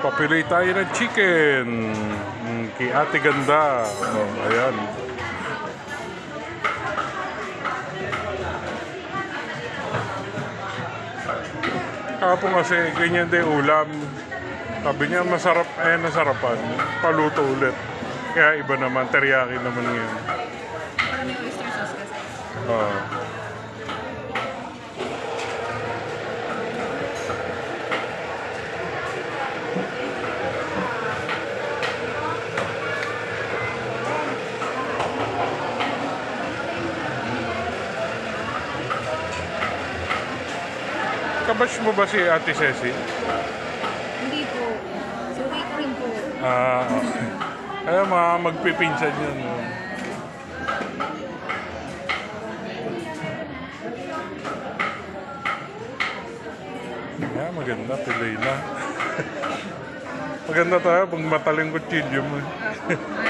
Papili tayo ng chicken. Mm, kay Ate Ganda. Oh, ayan. Kapon kasi ganyan din ulam. Sabi niya masarap, eh nasarapan. Paluto ulit. Kaya iba naman, teriyaki naman ngayon. Parang may oyster sauce kasi. Ah. Kabash mo ba si Ate Ceci? Hindi po. Ko rin po. Ah, okay. Kaya mga magpipinsan yun. no? Yeah, maganda. Pili na. maganda tayo pag mataling kutsilyo mo.